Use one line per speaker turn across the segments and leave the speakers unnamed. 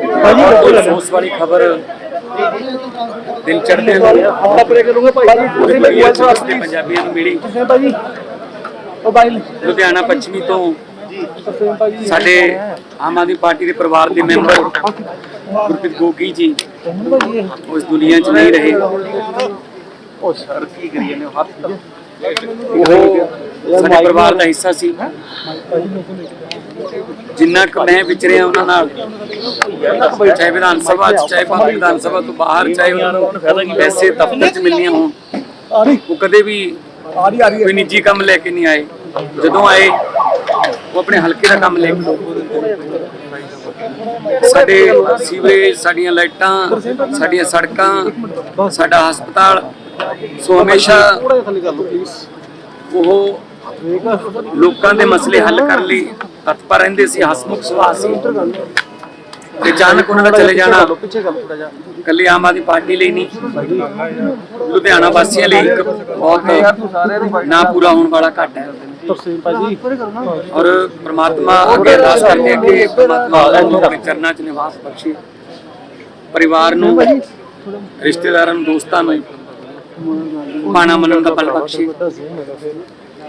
ਕੋਈ ਅਫਸੋਸ ਵਾਲੀ ਖਬਰ ਦਿਨ ਚੜ੍ਹਦੇ ਨੂੰ
ਆਪਰੇ ਕਰੂੰਗਾ ਭਾਈ।
ਪੂਰੇ ਦੁਨੀਆ 'ਚ ਵਸਦੇ ਪੰਜਾਬੀਆਂ ਨੂੰ ਮਿਲੀ।
ਭਾਜੀ? ਉਹ ਬਾਈ
ਲੁਧਿਆਣਾ ਪੱਛਮੀ ਤੋਂ ਸਾਡੇ ਆਮ ਆਦਮੀ ਪਾਰਟੀ ਦੇ ਪਰਿਵਾਰ ਦੇ ਮੈਂਬਰ ਗੁਰਪ੍ਰੀਤ ਗੋਗੀ ਜੀ ਉਸ ਦੁਨੀਆ 'ਚ ਨਹੀਂ ਰਹੇ।
ਉਹ ਸਰ ਕੀ ਕਰੀਏ ਨੇ ਹੱਥ
ਉਹ ਸਾਡੇ ਪਰਿਵਾਰ ਦਾ ਹਿੱਸਾ ਸੀ। ਜਿੰਨਾ ਕੁ ਮੈਂ ਵਿਚਰਿਆ ਉਹਨਾਂ ਨਾਲ ਚਾਹੇ ਵਿਧਾਨ ਸਭਾ 'ਚ, ਚਾਹੇ ਭਾਵੇਂ ਵਿਧਾਨ ਸਭਾ ਤੋਂ ਬਾਹਰ, ਚਾਹੇ ਉਹਨਾਂ ਨੂੰ ਪੈਸੇ ਦਫ਼ਤਰ 'ਚ ਮਿਲਣੀਆਂ ਹੋਣ, ਉਹ ਕਦੇ ਵੀ ਕੋਈ ਨਿੱਜੀ ਕੰਮ ਲੈ ਕੇ ਨਹੀਂ ਆਏ। ਜਦੋਂ ਆਏ, ਉਹ ਆਪਣੇ ਹਲਕੇ ਦਾ ਕੰਮ ਲੈ ਕੇ ਸਾਡੇ ਸੀਵਰੇਜ ਸਾਡੀਆਂ ਲਾਈਟਾਂ, ਸਾਡੀਆਂ ਸੜਕਾਂ, ਸਾਡਾ ਹਸਪਤਾਲ, ਸੋ ਹਮੇਸ਼ਾ ਉਹ ਲੋਕਾਂ ਦੇ ਮਸਲੇ ਹੱਲ ਕਰਨ ਲਈ ਤਤਪਰ ਰਹਿੰਦੇ ਸੀ, ਹਸਮੁਖ ਸੁਭਾਅ ਸੀ। ਤੇ ਅਚਾਨਕ ਉਹਨਾਂ ਦਾ ਚਲੇ ਜਾਣਾ।
ਪਿੱਛੇ
ਆਮ ਆਦਮੀ ਪਾਰਟੀ ਲਈ ਨਹੀਂ। ਲੁਧਿਆਣਾ ਵਾਸੀਆਂ ਲਈ ਇੱਕ ਬਹੁਤ ਨਾ ਪੂਰਾ ਹੋਣ ਵਾਲਾ ਘਾਟਾ ਹੈ। ਔਰ ਪ੍ਰਮਾਤਮਾ ਅੱਗੇ ਅਰਦਾਸ ਕਰਦੇ ਹਾਂ ਕਿ ਪ੍ਰਮਾਤਮਾ ਆਪਣੇ ਚਰਨਾਂ 'ਚ ਨਿਵਾਸ ਬਖਸ਼ੇ। ਪਰਿਵਾਰ ਨੂੰ, ਰਿਸ਼ਤੇਦਾਰਾਂ ਨੂੰ, ਦੋਸਤਾਂ ਨੂੰ ਪਾਣਾ ਮੰਨਣ ਦਾ ਬਲ ਬਖਸ਼ੇ।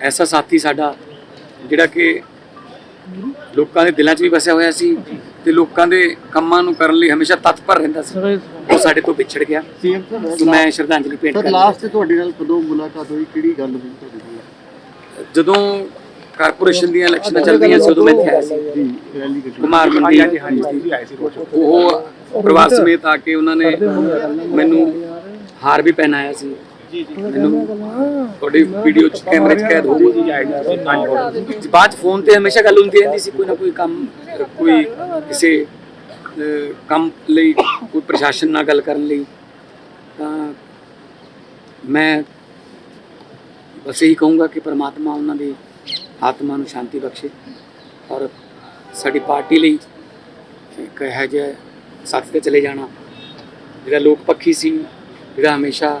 ਐਸਾ ਸਾਥੀ ਸਾਡਾ ਜਿਹੜਾ ਕਿ ਲੋਕਾਂ ਦੇ ਦਿਲਾਂ 'ਚ ਵੀ ਵਸਿਆ ਹੋਇਆ ਸੀ ਤੇ ਲੋਕਾਂ ਦੇ ਕੰਮਾਂ ਨੂੰ ਕਰਨ ਲਈ ਹਮੇਸ਼ਾ ਤਤਪਰ ਰਹਿੰਦਾ ਸੀ। ਉਹ ਸਾਡੇ ਤੋਂ ਵਿਛੜ ਗਿਆ। ਮੈਂ ਸ਼ਰਧਾਂਜਲੀ ਭੇਂਟ ਕਰਦਾ
ਲਾਸਟ ਤੇ ਤੁਹਾਡੇ ਨਾਲ ਕਦੋਂ ਮੁਲਾਕਾਤ ਹੋਈ? ਕਿਹੜੀ ਗੱਲ ਹੋਈ ਤੁਹਾਡੀ ਨਾਲ?
ਜਦੋਂ ਕਾਰਪੋਰੇਸ਼ਨ ਦੀਆਂ ਇਲੈਕਸ਼ਨਾਂ ਚੱਲਦੀਆਂ ਸੀ ਉਦੋਂ ਮੈਂ ਇੱਥੇ ਆਇਆ ਸੀ। ਕੁਮਾਰ ਮੰਡੀ ਉਹ ਪਰਿਵਾਰ ਸਮੇਤ ਆ ਕੇ ਉਹਨਾਂ ਨੇ ਮੈਨੂੰ ਹਾਰ ਵੀ ਪਹਿਨਾਇਆ ਸੀ। ਜੀ ਜੀ। ਮੈਨੂੰ ਤੁਹਾਡੀ ਵੀਡੀਓ ਚ ਕੈਮਰੇ ਚ ਕੈਦ ਹੋ ਗਈ ਜੀ ਬਾਅਦ 'ਚ ਫੋਨ ਤੇ ਹਮੇਸ਼ਾ ਗੱਲ ਹੁੰਦੀ ਰਹਿੰਦੀ ਸੀ ਕੋਈ ਨਾ ਕੋਈ ਕੰਮ ਕੋਈ ਕਿਸੇ ਕੰਮ ਲਈ ਕੋਈ ਪ੍ਰਸ਼ਾਸਨ ਨਾਲ ਗੱਲ ਕਰਨ ਲਈ। ਤਾਂ ਮੈਂ ਬਸ ਇਹੀ ਕਹੂੰਗਾ ਕਿ ਪ੍ਰਮਾਤਮਾ ਉਹਨਾਂ ਦੀ ਆਤਮਾ ਨੂੰ ਸ਼ਾਂਤੀ ਬਖਸ਼ੇ ਔਰ ਸਾਡੀ ਪਾਰਟੀ ਲਈ ਇੱਕ ਇਹੋ ਜਿਹਾ ਸਾਥ ਤੇ ਚਲੇ ਜਾਣਾ। ਜਿਹੜਾ ਲੋਕ ਪੱਖੀ ਸੀ ਜਿਹੜਾ ਹਮੇਸ਼ਾ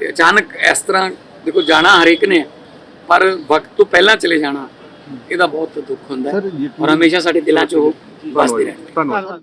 ਤੇ ਅਚਾਨਕ ਇਸ ਤਰ੍ਹਾਂ ਦੇਖੋ ਜਾਣਾ ਹਰੇਕ ਨੇ ਪਰ ਵਕਤ ਤੋਂ ਪਹਿਲਾਂ ਚਲੇ ਜਾਣਾ ਇਹਦਾ ਬਹੁਤ ਦੁੱਖ ਹੁੰਦਾ ਹੈ ਔਰ ਹਮੇਸ਼ਾ ਸਾਡੇ ਦਿਲਾਂ 'ਚ ਉਹ ਵਸਦੇ ਰਹਿਣਗੇ
ਧੰਨਵਾਦ।